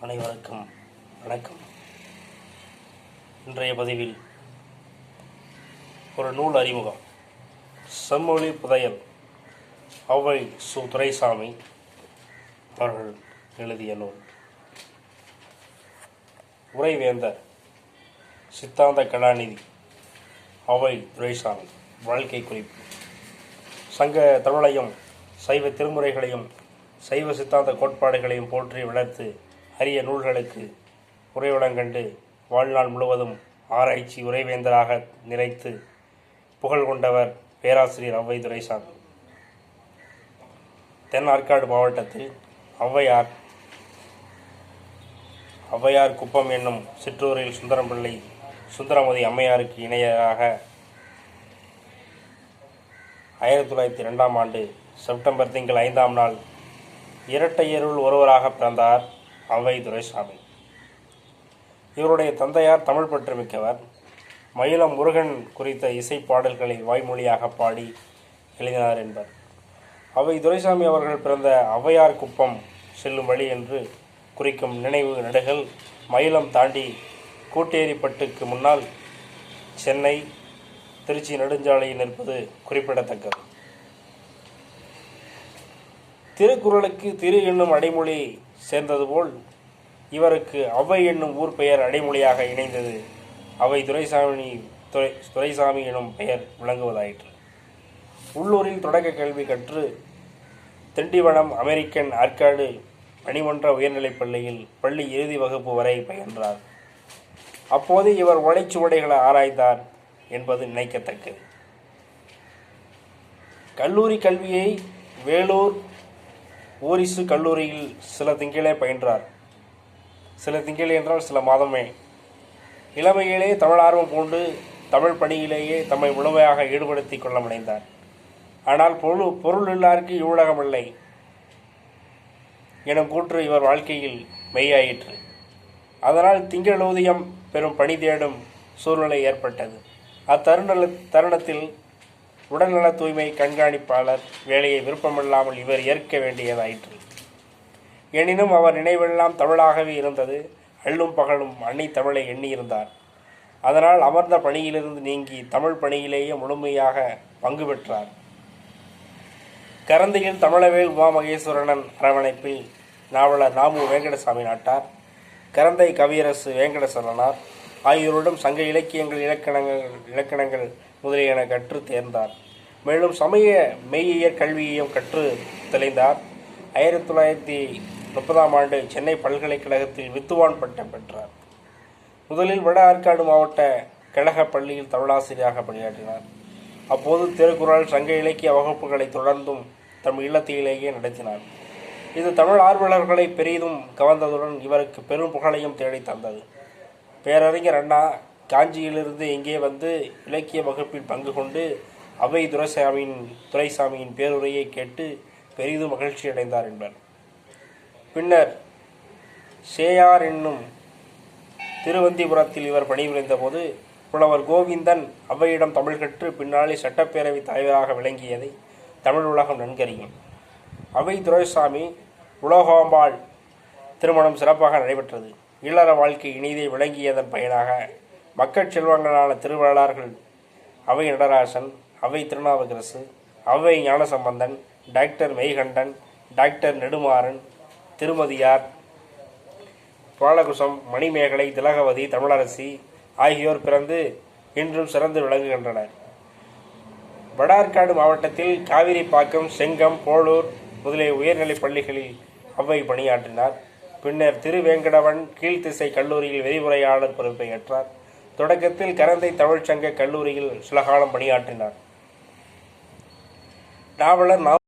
அனைவருக்கும் வணக்கம். இன்றைய பதிவில் ஒரு நூல் அறிமுகம். செம்மொழி புதையல் ஔவை சு. துரைசாமி அவர்கள் எழுதிய நூல். உரைவேந்தர் சித்தாந்த கலாநிதி ஔவை துரைசாமி. வாழ்க்கை குறிப்பு. சங்க தமிழையும் சைவ திருமுறைகளையும் சைவ சித்தாந்த கோட்பாடுகளையும் போற்றி வளர்த்து அரிய நூல்களுக்கு உறைவிடங்கண்டு வாழ்நாள் முழுவதும் ஆராய்ச்சி உரைவேந்தராக நிலைத்து புகழ் கொண்டவர் பேராசிரியர் ஔவை துரைசாமி. தென் ஆற்காடு மாவட்டத்தில் ஔவையார் ஔவையார் குப்பம் என்னும் சிற்றூரில் சுந்தரம்பிள்ளை சுந்தரமதி அம்மையாருக்கு இணையராக ஆயிரத்தி தொள்ளாயிரத்தி ரெண்டாம் ஆண்டு செப்டம்பர் திங்கள் ஐந்தாம் நாள் இரட்டையருள் ஒருவராக பிறந்தார். அவை துரைசாமி. இவருடைய தந்தையார் தமிழ் பற்று மிக்கவர் மயிலம் முருகன் குறித்த இசை பாடல்களை வாய்மொழியாக பாடி எழுதினார் என்பர். அவை துரைசாமி அவர்கள் பிறந்த ஔவையார் குப்பம் செல்லும் வழி என்று குறிக்கும் நினைவு நடுகள் மயிலம் தாண்டி கூட்டேரிப்பட்டுக்கு முன்னால் சென்னை திருச்சி நெடுஞ்சாலையில் நிற்பது குறிப்பிடத்தக்கது. திருக்குறளுக்கு திரு என்னும் அடைமொழி சேர்ந்தது போல் இவருக்கு அவை என்னும் ஊர் பெயர் அடைமொழியாக இணைந்தது. அவை துரைசாமி துறை துரைசாமி எனும் பெயர் விளங்குவதாயிற்று. உள்ளூரில் தொடக்க கல்வி கற்று திண்டிவனம் அமெரிக்கன் ஆற்காடு மணிமன்ற உயர்நிலைப் பள்ளியில் பள்ளி இறுதி வகுப்பு வரை பயின்றார். அப்போது இவர் உழைச்சுவடைகளை ஆராய்ந்தார் என்பது நினைக்கத்தக்கது. கல்லூரி கல்வியை வேலூர் ஓரிசு கல்லூரியில் சில திங்களே பயின்றார். சில திங்களே என்றால் சில மாதமே. இளமையிலே தமிழ் ஆர்வம் பூண்டு தமிழ் பணியிலேயே தம்மை முழுமையாக ஈடுபடுத்திக் கொள்ள முனைந்தார். ஆனால் பொருள் பொருள் இல்லாருக்கு இவ்வுலகமில்லை. எனும் கூற்று இவர் வாழ்க்கையில் மெய்யாயிற்று. அதனால் திங்களூதியம் பெறும் பணி தேடும் சூழ்நிலை ஏற்பட்டது. அத்தருண தருணத்தில் உடல்நல தூய்மை கண்காணிப்பாளர் வேலையை விருப்பமில்லாமல் இவர் ஏற்க வேண்டியதாயிற்று. எனினும் அவர் நினைவெல்லாம் தமிழாகவே இருந்தது. அள்ளும் பகலும் அன்னை தமிழை எண்ணியிருந்தார். அதனால் அமர்ந்த பணியிலிருந்து நீங்கி தமிழ் பணியிலேயே முழுமையாக பங்கு பெற்றார். கரந்தையில் தமிழவேல் உமா மகேஸ்வரனன் அரவணைப்பில் நாவலர் நாமு வேங்கடசாமி நாட்டார். கரந்தை கவியரசு வேங்கடசரனார். ஆகியோரிடம் சங்க இலக்கியங்கள் இலக்கணங்கள் இலக்கணங்கள் முதலியன கற்று தேர்ந்தார். மேலும் சமய மெய்யியற் கல்வியையும் கற்று தெளிந்தார். ஆயிரத்தி தொள்ளாயிரத்தி முப்பதாம் ஆண்டு சென்னை பல்கலைக்கழகத்தில் வித்துவான் பட்டம் பெற்றார். முதலில் வட ஆற்காடு மாவட்ட கழக பள்ளியில் தமிழாசிரியராக பணியாற்றினார். அப்போது திருக்குறள் சங்க இலக்கிய வகுப்புகளை தொடர்ந்தும் தம் இல்லத்திலேயே நடத்தினார். இது தமிழ் ஆர்வலர்களை பெரிதும் கவர்ந்ததுடன் இவருக்கு பெரும் புகழையும் தேடித் தந்தது. பேரறிஞர் அண்ணா காஞ்சியிலிருந்து இங்கே வந்து இலக்கிய வகுப்பில் பங்கு கொண்டு அவை துரைசாமியின் துரைசாமியின் பேருரையை கேட்டு பெரிதும் மகிழ்ச்சி அடைந்தார் என்பர். பின்னர் சேயார் என்னும் திருவந்திபுரத்தில் இவர் பணிபுரிந்த போது புலவர் கோவிந்தன் அவையிடம் தமிழ் கற்று பின்னாளில் சட்டப்பேரவை தலைவராக விளங்கியதை தமிழ் உலகம் நன்கறியும். அவை துரைசாமி உலோகாம்பாள் திருமணம் சிறப்பாக நடைபெற்றது. இல்லற வாழ்க்கை இனிதே விளங்கியதன் பயனாக மக்கள் செல்வங்களான திருவள்ளார்கள் அவை நடராசன் அவை திருநாவுக்கரசு அவை ஞானசம்பந்தன் டாக்டர் மெய்கண்டன் டாக்டர் நெடுமாறன் திருமதியார் பாலகுசம் மணிமேகலை திலகவதி தமிழரசி ஆகியோர் பிறந்து இன்றும் சிறந்து விளங்குகின்றனர். வடார்காடு மாவட்டத்தில் காவிரிப்பாக்கம் செங்கம் போளூர் முதலிய உயர்நிலைப் பள்ளிகளில் அவ்வை பணியாற்றினார். பின்னர் திருவேங்கடவன் கீழ்த்திசை கல்லூரியில் விரிவுரையாளர் பொறுப்பை ஏற்றார். தொடக்கத்தில் கரந்தை தமிழ்ச்சங்க கல்லூரியில் சில காலம் பணியாற்றினார். நாவலர் நா